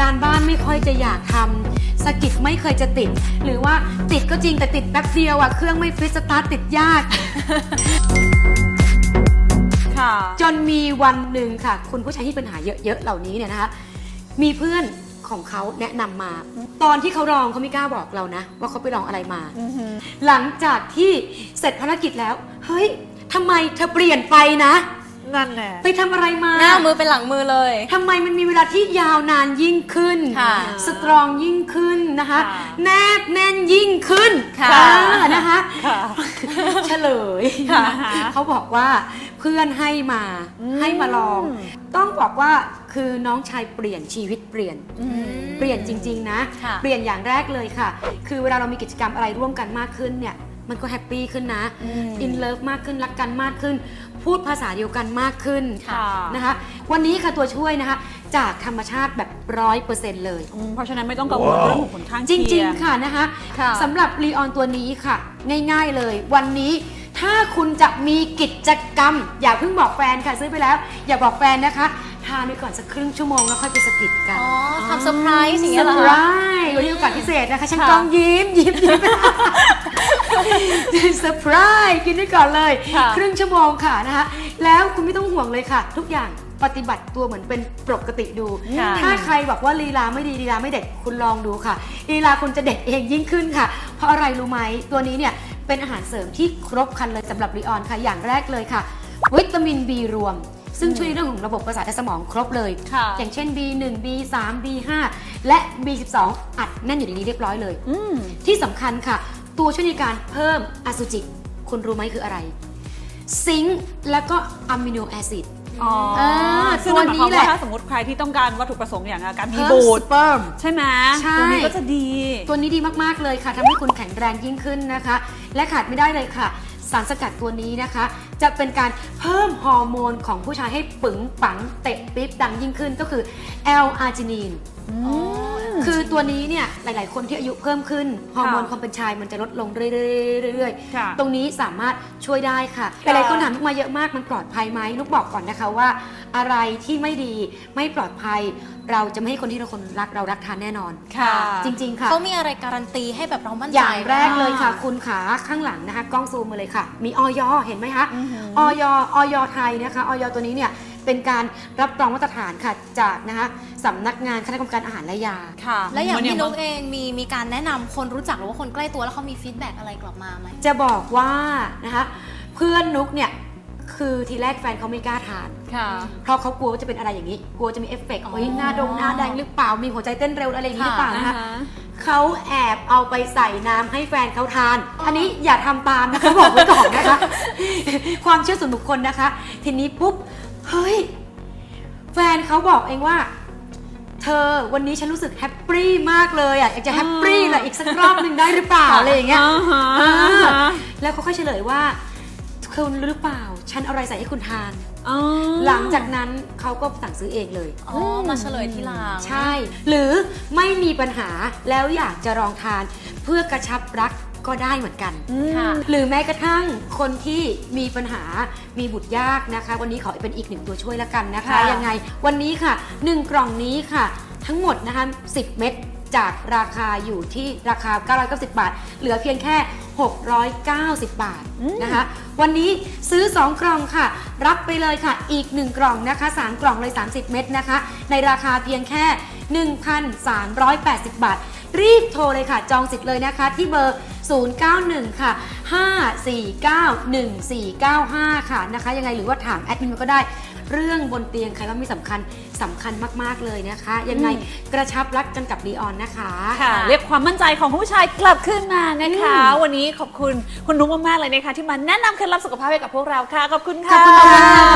การบ้านไม่ค่อยจะอยากทำสกิดไม่เคยจะติด หรือว่าติดก็จริงแต่ติดแป๊บเดียวอะเครื่องไม่ฟิตสตาร์ทติดยาก ค่ะ จนมีวันหนึ่งค่ะ คุณผู้ชายที่ปัญหาเยอะๆเหล่านี้เนี่ยนะคะ มีเพื่อนของเขาแนะนำมา ตอนที่เขาลองเขาไม่กล้าบอกเรานะ ว่าเขาไปลองอะไรมา หลังจากที่เสร็จภารกิจแล้ว เฮ้ยทำไมเธอเปลี่ยนไปนะ นั่นแหละ ไปทำอะไรมาหน้ามือเป็นหลังมือเลย ทำไมมันมีเวลาที่ยาวนานยิ่งขึ้น ค่ะสตรองยิ่งขึ้นนะคะ ค่ะแนบแน่นยิ่งขึ้นค่ะอ่านะคะ ค่ะ เฉลยค่ะเขาบอกว่าเพื่อนให้มาอืมให้มาลอง ต้องบอกว่าคือน้องชายเปลี่ยนชีวิตเปลี่ยนเปลี่ยนจริง ๆ นะ ค่ะ เปลี่ยนอย่างแรกเลยค่ะ คือเวลาเรามีกิจกรรมอะไรร่วมกันมากขึ้นเนี่ย มันก็แฮปปี้ขึ้นนะอืมอินเลิฟมากขึ้นรักกันมากขึ้น พูดภาษาเดียวกันมากขึ้นค่ะนะคะ วันนี้ค่ะตัวช่วยนะคะ จากธรรมชาติแบบร้อยเปอร์เซ็นต์เลยอืมเพราะฉะนั้นไม่ต้องกังวลเรื่องของผลข้างจเคียงริง ๆ ค่ะนะคะค่ะสำหรับรีออนตัวนี้ค่ะ ง่ายๆเลย วันนี้ถ้าคุณจะมีกิจกรรม อย่าเพิ่งบอกแฟนค่ะซื้อไปแล้ว อย่าบอกแฟนนะคะทานไปก่อนสักครึ่งชั่วโมงแล้วค่อยไปสกิดกันอ๋อทำเซอร์ไพรส์อย่างเซเงี้อยเหรอร์ไพรคะส์วันนี้โอกาสพิเศษนะคะช่างค่ะกล้องยิ้มยิ้มยิ้ม เซอร์ไพรส์กินได้ก่อนเลย ค่ะ ครึ่งชั่วโมงค่ะนะคะแล้วคุณไม่ต้องห่วงเลยค่ะ ทุกอย่างปฏิบัติตัวเหมือนเป็นปกติดู ค่ะ ถ้าใครบอกว่าลีลาไม่ดีลีลาไม่เด็ดคุณลองดูค่ะลีลาคุณจะเด็ดเองยิ่งขึ้นค่ะ เพราะอะไรรู้ไหมตัวนี้เนี่ยเป็นอาหารเสริมที่ครบครันเลยสำหรับรีออนค่ะอย่างแรกเลยค่ะ วิตามิน B รวม ซึ่งช่วยในเรื่องของระบบประสาทและสมองครบเลย ค่ะ อย่างเช่น B1 B3 B5 และ B12 อัดแน่นอยู่ในนี้เรียบร้อยเลย อืม ที่สำคัญค่ะ ตัวช่วยในการเพิ่มอสุจิคุณรู้ไหมคืออะไร ซิงค์แล้วก็อะมิโนแอซิด อ๋ออ่าซึ่งนั่นหมายความตัวนี้แหว่าละถ้าสมมติใครที่ต้องการวัตถุประสงค์อย่างการมีเพิ่มบูสดเปิร์มใช่ไหมใช่ ตัวนี้ก็จะดี ตัวนี้ดีมาก ๆ เลยค่ะทำให้คุณแข็งแรงยิ่งขึ้นนะคะ และขาดไม่ได้เลยค่ะ สารสกัดตัวนี้นะคะ จะเป็นการเพิ่มฮอร์โมนของผู้ชายให้ปึงปังเตะปิ๊บดังยิ่งขึ้นก็คือ L อาร์จินีนอ๋อ คือตัวนี้เนี่ยหลาย ๆ คนที่อายุเพิ่มขึ้นฮอร์โมนค่ะความเป็นชายมันจะลดลงเรื่อยๆเรื่อยค่ะๆตรงนี้สามารถช่วยได้ค่ะหค่ะ ลายๆคนถามนุกมาเยอะมากมันปลอดภัยไหมนุกบอกก่อนนะคะว่า อะไรที่ไม่ดีไม่ปลอดภัย เราจะไม่ให้คนที่เราคนรักเรารักทานแน่นอน ค่ะจริง ๆ ค่ะ เขามีอะไรการันตีให้แบบเรามั่นใจอย่างแรกเลยค่ะว่าคุณขาข้างหลังนะคะ กล้องซูมมาเลยค่ะ มีออยเห็นไหมคะอือหือออยออยไทยนะคะออยตัวนี้เนี่ย เป็นการรับรองมาตรฐานค่ะจากนะคะสำนักงานคณะกรรมการอาหารและยา ค่ะ และอย่างเหมืพี่นบกเองมีมีการแนะนำคนรู้จักหรือว่าคนใกล้ตัวแล้วเขามีฟีดแบ็กอะไรกลับมาไหม จะบอกว่านะคะเพื่อนนุกเนี่ยคือทีแรกแฟนเขาไม่กล้าทาน ค่ะ เพราะเขากลัวว่าจะเป็นอะไรอย่างนี้ กลัวจะมีเอฟเฟกต์อ๋อโอ้ยหน้าดงหน้าแดงหรือเปล่ามีหัวใจเต้นเร็วอะไรอย่างนี้หรือเปล่านะคะอ่าฮะเขาแอบเอาไปใส่น้ำให้แฟนเขาทาน อันนี้อย่าทำตามนะคะ บอกไว้ก่อนนะคะ ความเชื่อส่วนบุคคลนะคะ ทีนี้ปุ๊บ เฮ้ย แฟนเขาบอกเองว่า เธอวันนี้ฉันรู้สึกแฮปปี้มากเลยอะอยากจะแฮปปี้แหละอีกสักรอบหนึ่งได้หรือเปล่าอะไรอย่างเงี้ยอ่าฮะอ่าอ่าฮะแล้วเขาค่อยเฉลยว่า คุณรู้หรือเปล่า ฉันเอาอะไรใส่ให้คุณทานอ๋อหลังจากนั้นเขาก็สั่งซื้อเองเลย อ๋อ มาเฉลยทีหลังใช่ หรือไม่มีปัญหาแล้วอยากจะลองทาน เพื่อกระชับรักก็ได้เหมือนกันอืมค่ะ หรือแม้กระทั่งคนที่มีปัญหามีบุตรยากนะคะ วันนี้ขอเป็นอีกหนึ่งตัวช่วยแล้วกันนะคะ ค่ะ ยังไงวันนี้ค่ะ 1 กล่องนี้ค่ะ ทั้งหมดนะคะ10 เม็ดจากราคาอยู่ที่ราคา 990 บาท เหลือเพียงแค่ 690 บาทนะคะ วันนี้ซื้อ 2 กล่องค่ะ รับไปเลยค่ะ อีก 1 กล่องนะคะ 3 กล่องเลย 30 เม็ดนะคะ ในราคาเพียงแค่ 1,380 บาท รีบโทรเลยค่ะ จองสิทธิ์เลยนะคะที่เบอร์ 091 ค่ะ 549 1495 ค่ะนะคะ ยังไงหรือว่าถามแอดมินมาก็ได้ เรื่องบนเตียงใครว่าไม่สำคัญสำคัญมาก ๆ เลยนะคะ ยังไงกระชับรักกันกับลีออนนะคะ ค่ะเรียกความมั่นใจของผู้ชายกลับขึ้นมานะคะอืมวันนี้ขอบคุณคุณนุ๊กมากๆเลยนะคะ ที่มาแนะนำเคล็ดลับสุขภาพให้กับพวกเราค่ะ ขอบคุณขค่ะอบคุณค่ะ ขอบคุณค่ะ